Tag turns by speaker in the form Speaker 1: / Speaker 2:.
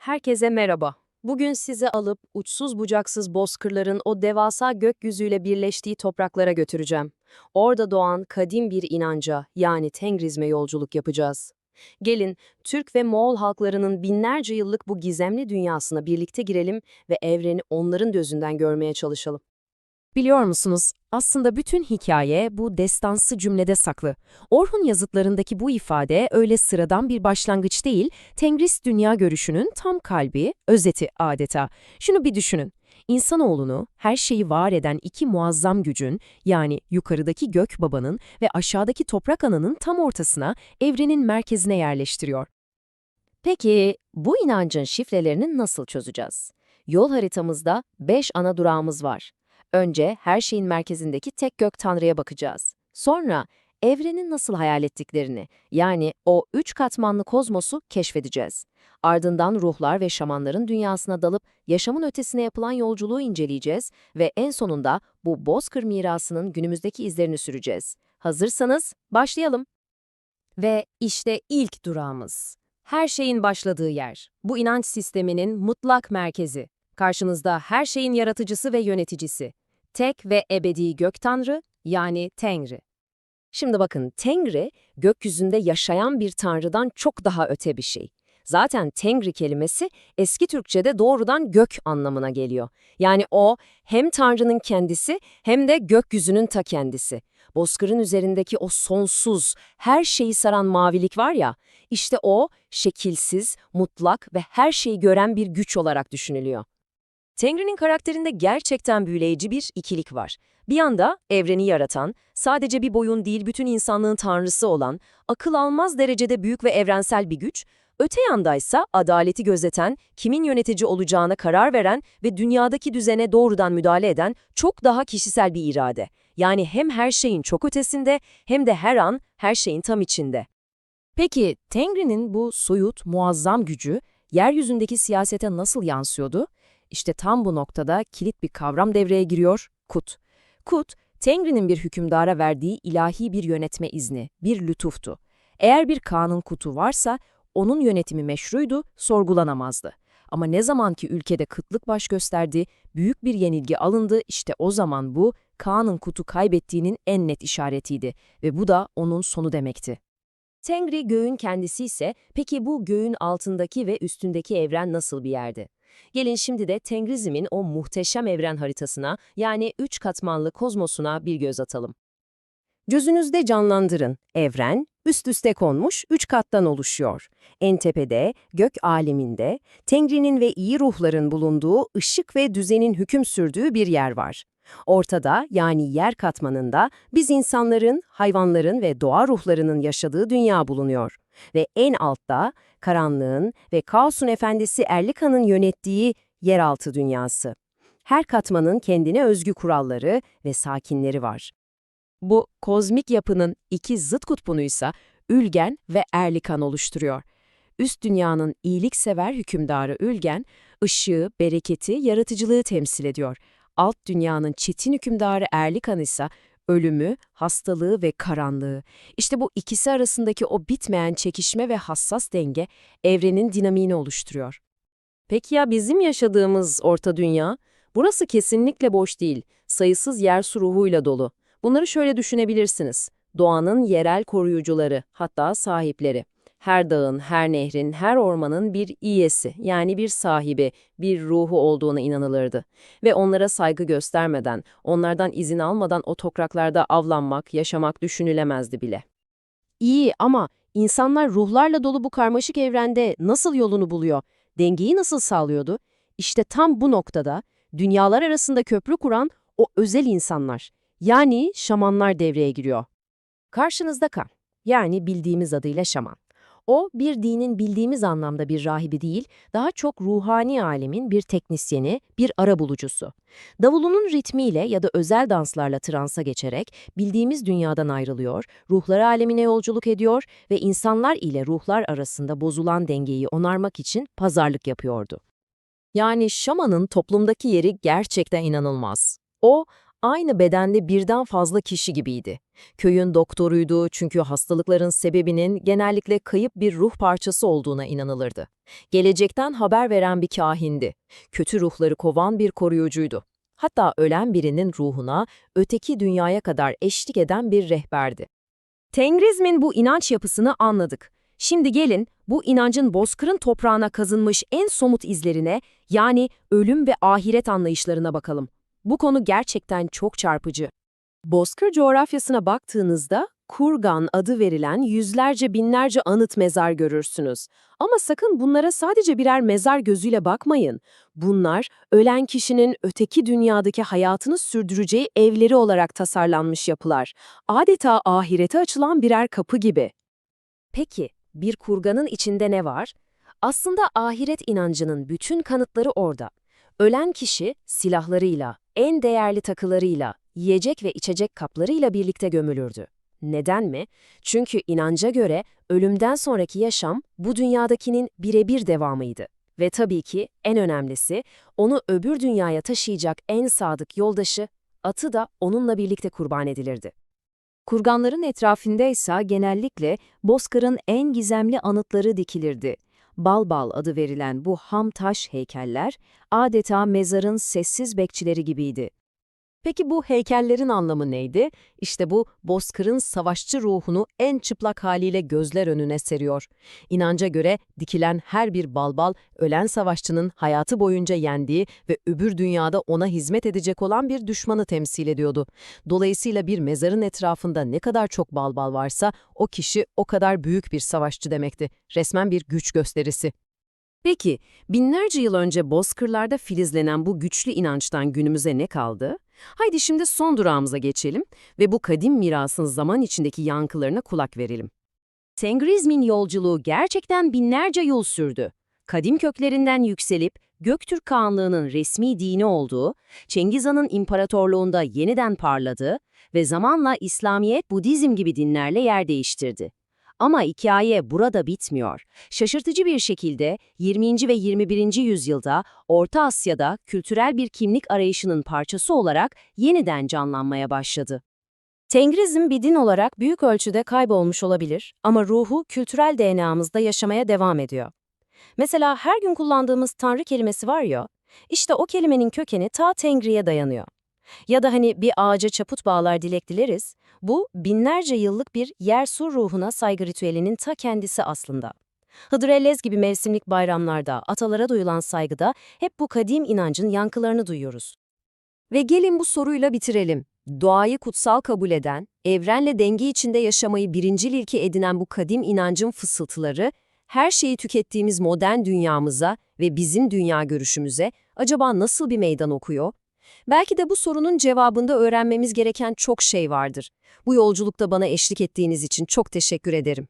Speaker 1: Herkese merhaba. Bugün sizi alıp uçsuz bucaksız bozkırların o devasa gökyüzüyle birleştiği topraklara götüreceğim. Orada doğan kadim bir inanca yani Tengrizme yolculuk yapacağız. Gelin Türk ve Moğol halklarının binlerce yıllık bu gizemli dünyasına birlikte girelim ve evreni onların gözünden görmeye çalışalım.
Speaker 2: Biliyor musunuz, aslında bütün hikaye bu destansı cümlede saklı. Orhun yazıtlarındaki bu ifade öyle sıradan bir başlangıç değil, Tengris dünya görüşünün tam kalbi, özeti adeta. Şunu bir düşünün. İnsanoğlunu, her şeyi var eden iki muazzam gücün, yani yukarıdaki gök babanın ve aşağıdaki toprak ananın tam ortasına, evrenin merkezine yerleştiriyor.
Speaker 1: Peki bu inancın şifrelerini nasıl çözeceğiz? Yol haritamızda 5 ana durağımız var. Önce her şeyin merkezindeki tek gök tanrıya bakacağız. Sonra evrenin nasıl hayal ettiklerini, yani o üç katmanlı kozmosu keşfedeceğiz. Ardından ruhlar ve şamanların dünyasına dalıp yaşamın ötesine yapılan yolculuğu inceleyeceğiz ve en sonunda bu bozkır mirasının günümüzdeki izlerini süreceğiz. Hazırsanız başlayalım. Ve işte ilk durağımız. Her şeyin başladığı yer. Bu inanç sisteminin mutlak merkezi. Karşınızda her şeyin yaratıcısı ve yöneticisi. Tek ve ebedi gök tanrı yani Tengri. Şimdi bakın Tengri gökyüzünde yaşayan bir tanrıdan çok daha öte bir şey. Zaten Tengri kelimesi eski Türkçe'de doğrudan gök anlamına geliyor. Yani o hem Tanrı'nın kendisi hem de gökyüzünün ta kendisi. Bozkırın üzerindeki o sonsuz, her şeyi saran mavilik var ya, işte o şekilsiz, mutlak ve her şeyi gören bir güç olarak düşünülüyor. Tengri'nin karakterinde gerçekten büyüleyici bir ikilik var. Bir yanda evreni yaratan, sadece bir boyun değil bütün insanlığın tanrısı olan, akıl almaz derecede büyük ve evrensel bir güç, öte yandaysa adaleti gözeten, kimin yönetici olacağına karar veren ve dünyadaki düzene doğrudan müdahale eden çok daha kişisel bir irade. Yani hem her şeyin çok ötesinde hem de her an her şeyin tam içinde. Peki Tengri'nin bu soyut, muazzam gücü yeryüzündeki siyasete nasıl yansıyordu? İşte tam bu noktada kilit bir kavram devreye giriyor, kut. Kut, Tengri'nin bir hükümdara verdiği ilahi bir yönetme izni, bir lütuftu. Eğer bir kanun kutu varsa, onun yönetimi meşruydu, sorgulanamazdı. Ama ne zaman ki ülkede kıtlık baş gösterdi, büyük bir yenilgi alındı, işte o zaman bu, Kaan'ın kutu kaybettiğinin en net işaretiydi ve bu da onun sonu demekti. Tengri göğün kendisi ise, peki bu göğün altındaki ve üstündeki evren nasıl bir yerdi? Gelin şimdi de Tengrizm'in o muhteşem evren haritasına yani üç katmanlı kozmosuna bir göz atalım. Gözünüzde canlandırın. Evren, üst üste konmuş üç kattan oluşuyor. En tepede, gök aleminde, Tengri'nin ve iyi ruhların bulunduğu ışık ve düzenin hüküm sürdüğü bir yer var. Ortada yani yer katmanında biz insanların, hayvanların ve doğa ruhlarının yaşadığı dünya bulunuyor. Ve en altta karanlığın ve kaosun efendisi Erlika'nın yönettiği yeraltı dünyası. Her katmanın kendine özgü kuralları ve sakinleri var. Bu kozmik yapının iki zıt kutbunuysa Ülgen ve Erlikan oluşturuyor. Üst dünyanın iyiliksever hükümdarı Ülgen, ışığı, bereketi, yaratıcılığı temsil ediyor. Alt dünyanın çetin hükümdarı Erlikan ise ölümü, hastalığı ve karanlığı. İşte bu ikisi arasındaki o bitmeyen çekişme ve hassas denge evrenin dinamiğini oluşturuyor. Peki ya bizim yaşadığımız orta dünya? Burası kesinlikle boş değil, sayısız yer su ruhuyla dolu. Bunları şöyle düşünebilirsiniz. Doğanın yerel koruyucuları, hatta sahipleri. Her dağın, her nehrin, her ormanın bir iyesi yani bir sahibi, bir ruhu olduğuna inanılırdı. Ve onlara saygı göstermeden, onlardan izin almadan o topraklarda avlanmak, yaşamak düşünülemezdi bile. İyi ama insanlar ruhlarla dolu bu karmaşık evrende nasıl yolunu buluyor, dengeyi nasıl sağlıyordu? İşte tam bu noktada dünyalar arasında köprü kuran o özel insanlar, yani şamanlar devreye giriyor. Karşınızda kan, yani bildiğimiz adıyla şaman. O, bir dinin bildiğimiz anlamda bir rahibi değil, daha çok ruhani alemin bir teknisyeni, bir arabulucusu. Davulunun ritmiyle ya da özel danslarla transa geçerek bildiğimiz dünyadan ayrılıyor, ruhlar alemine yolculuk ediyor ve insanlar ile ruhlar arasında bozulan dengeyi onarmak için pazarlık yapıyordu. Yani şamanın toplumdaki yeri gerçekten inanılmaz. O,
Speaker 2: aynı bedende birden fazla kişi gibiydi. Köyün doktoruydu çünkü hastalıkların sebebinin genellikle kayıp bir ruh parçası olduğuna inanılırdı. Gelecekten haber veren bir kahindi. Kötü ruhları kovan bir koruyucuydu. Hatta ölen birinin ruhuna öteki dünyaya kadar eşlik eden bir rehberdi. Tengrizmin bu inanç yapısını anladık. Şimdi gelin bu inancın bozkırın toprağına kazınmış en somut izlerine yani ölüm ve ahiret anlayışlarına bakalım. Bu konu gerçekten çok çarpıcı. Bozkır coğrafyasına baktığınızda Kurgan adı verilen yüzlerce binlerce anıt mezar görürsünüz. Ama sakın bunlara sadece birer mezar gözüyle bakmayın. Bunlar ölen kişinin öteki dünyadaki hayatını sürdüreceği evleri olarak tasarlanmış yapılar. Adeta ahirete açılan birer kapı gibi. Peki, bir kurganın içinde ne var? Aslında ahiret inancının bütün kanıtları orada. Ölen kişi silahlarıyla, en değerli takılarıyla, yiyecek ve içecek kaplarıyla birlikte gömülürdü. Neden mi? Çünkü inanca göre ölümden sonraki yaşam bu dünyadakinin birebir devamıydı. Ve tabii ki en önemlisi onu öbür dünyaya taşıyacak en sadık yoldaşı, atı da onunla birlikte kurban edilirdi. Kurganların etrafında ise genellikle Bozkır'ın en gizemli anıtları dikilirdi. Balbal adı verilen bu ham taş heykeller adeta mezarın sessiz bekçileri gibiydi. Peki bu heykellerin anlamı neydi? İşte bu Bozkır'ın savaşçı ruhunu en çıplak haliyle gözler önüne seriyor. İnanca göre dikilen her bir balbal ölen savaşçının hayatı boyunca yendiği ve öbür dünyada ona hizmet edecek olan bir düşmanı temsil ediyordu. Dolayısıyla bir mezarın etrafında ne kadar çok balbal varsa o kişi o kadar büyük bir savaşçı demekti. Resmen bir güç gösterisi. Peki, binlerce yıl önce bozkırlarda filizlenen bu güçlü inançtan günümüze ne kaldı? Haydi şimdi son durağımıza geçelim ve bu kadim mirasın zaman içindeki yankılarına kulak verelim. Tengrizmin yolculuğu gerçekten binlerce yıl sürdü. Kadim köklerinden yükselip Göktürk Kağanlığı'nın resmi dini olduğu, Cengiz Han'ın imparatorluğunda yeniden parladığı ve zamanla İslamiyet, Budizm gibi dinlerle yer değiştirdi. Ama hikaye burada bitmiyor. Şaşırtıcı bir şekilde 20. ve 21. yüzyılda Orta Asya'da kültürel bir kimlik arayışının parçası olarak yeniden canlanmaya başladı. Tengrizm bir din olarak büyük ölçüde kaybolmuş olabilir ama ruhu kültürel DNA'mızda yaşamaya devam ediyor. Mesela her gün kullandığımız Tanrı kelimesi var ya, işte o kelimenin kökeni ta Tengri'ye dayanıyor. Ya da hani bir ağaca çaput bağlar dilek dileriz, bu binlerce yıllık bir yer-su ruhuna saygı ritüelinin ta kendisi aslında. Hıdrellez gibi mevsimlik bayramlarda atalara duyulan saygıda hep bu kadim inancın yankılarını duyuyoruz. Ve gelin bu soruyla bitirelim. Doğayı kutsal kabul eden, evrenle denge içinde yaşamayı birincil ilke edinen bu kadim inancın fısıltıları, her şeyi tükettiğimiz modern dünyamıza ve bizim dünya görüşümüze acaba nasıl bir meydan okuyor? Belki de bu sorunun cevabında öğrenmemiz gereken çok şey vardır. Bu yolculukta bana eşlik ettiğiniz için çok teşekkür ederim.